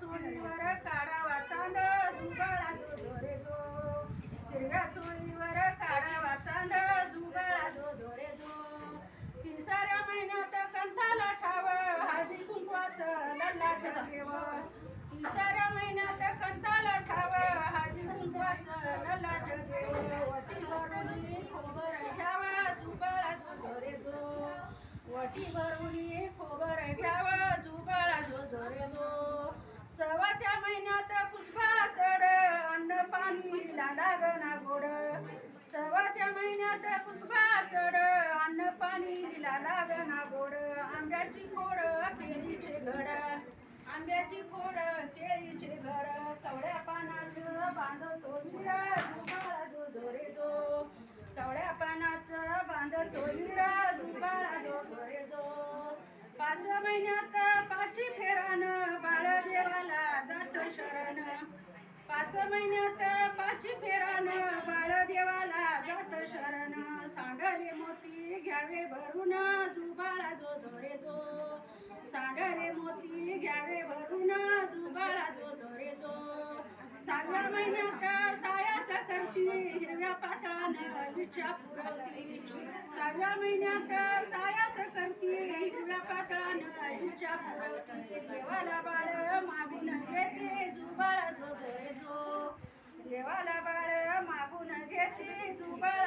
चुलीवर काढावा चांद जुगाळा जो धोरे जो तिरगा चुलीवर काढावा चांद जुगाळा जो धोरे जो तिसऱ्या महिन्यात कंथाला ठाव हळदी कुंकवाचं लल्लाश देव. तिसऱ्या महिन्यात कंथाला ठाव हळदी कुंकवाचं लल्लाश देव. वटीवरून खोबर घ्यावा जुगाळा जो धोरे जो वटीवरून चवथ्या पुष्पा चढ अन्न पाणी लागना गोड. आंब्याची फोड केळीचे घड. आंब्याची फोड केळीचे घड. कवड्या पानाचं बांधतो विडा जुबाळा जो झोरे जो कवड्या पानाचं बांधतो विडा जुबाळा जो झोरे जो पाच महिन्यात पाची फेरान बाळ देवाला जातो शरण. पाच महिन्यात पाची फेरान बाळ देवाला सांडले मोती घ्यावे भरून जुबाळा जो झोरे जो. सांडले मोती घ्यावे भरून जुबाळा जो झोरे जो. सागर महिन्यात साया सकरती हिरव्या पातळानं इच्छा पुरवती सहाव्या महिन्यात साया सकरती हिरव्या पातळानं इच्छा पुरवती देवाला बाळ मागून घेते जुबाळा जो झोरे जो. देवाला बाळ मागून घेते जुबाळा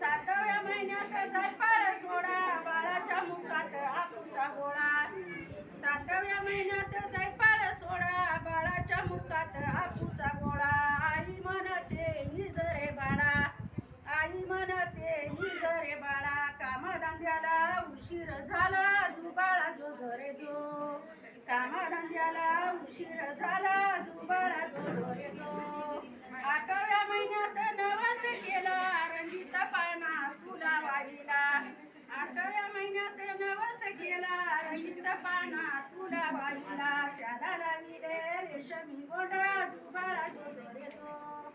सातव्या महिन्यात जायपाळ सोडा बाळाच्या मुखात आपूचा गोळा. सातव्या महिन्यात जायपाळ सोडा बाळाच्या मुखात आपूचा गोळा. आई म्हणते निजरे बाळा. आई म्हणते निजरे बाळा. कामधंद्याला उशीर झाला जुबाळा जो झरे जो. कामधंद्याला उशीर झाला जुबाळा जो झरे जो आठव्या महिन्यात नवस केला रंजित पाना फुला वाहिला आठव्या महिन्यात नवस केला रंजित पाना तुला वाहिला त्याला लाविले रेशमी गोंड जुबाळा जो झरे जो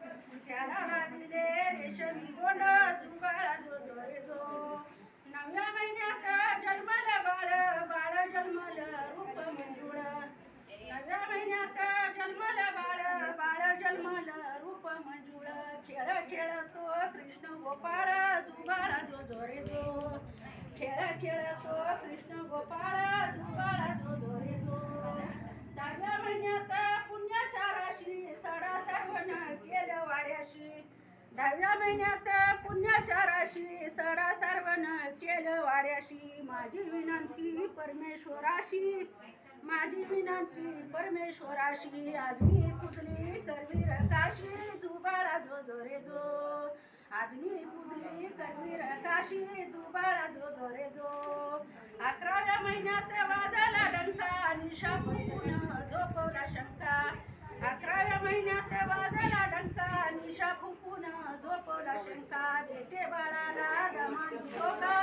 त्याला लाविले रेशमी गोंड जुबाळा जो झरे जो नवव्या महिन्यात जन्मल बाळ बाळ जन्मल रूप मंजुळ. नवव्या महिन्यात जन्मल बाळ बाळ जन्मल रूप मंजुळ. खेळ खेळतो कृष्ण गोपाळ जुबाळा जो झोरे जो खेळ खेळतो कृष्ण गोपाळ जुबाळा जो झोरे जो दहाव्या महिन्यात पुण्याच्या राशी सडा सर्वण केलं वाड्याशी दहाव्या महिन्यात पुण्याच्या राशी सडा सर्वन केलं वाड्याशी. माझी विनंती परमेश्वराशी. माझी विनंती परमेश्वराशी. आज मी पुजली करवीर काशी जुबाळा जो झोरे जो. आज मी पुजली करवीर काशी जुबाळा जो झोरे जो. अकराव्या महिन्यात वाजाला डंका निशा फुकून झोपवला शंका. अकराव्या महिन्यात वाजला डंका निशा फुकून রাশন কার্ড এতে বাড়া লাগা মানুষ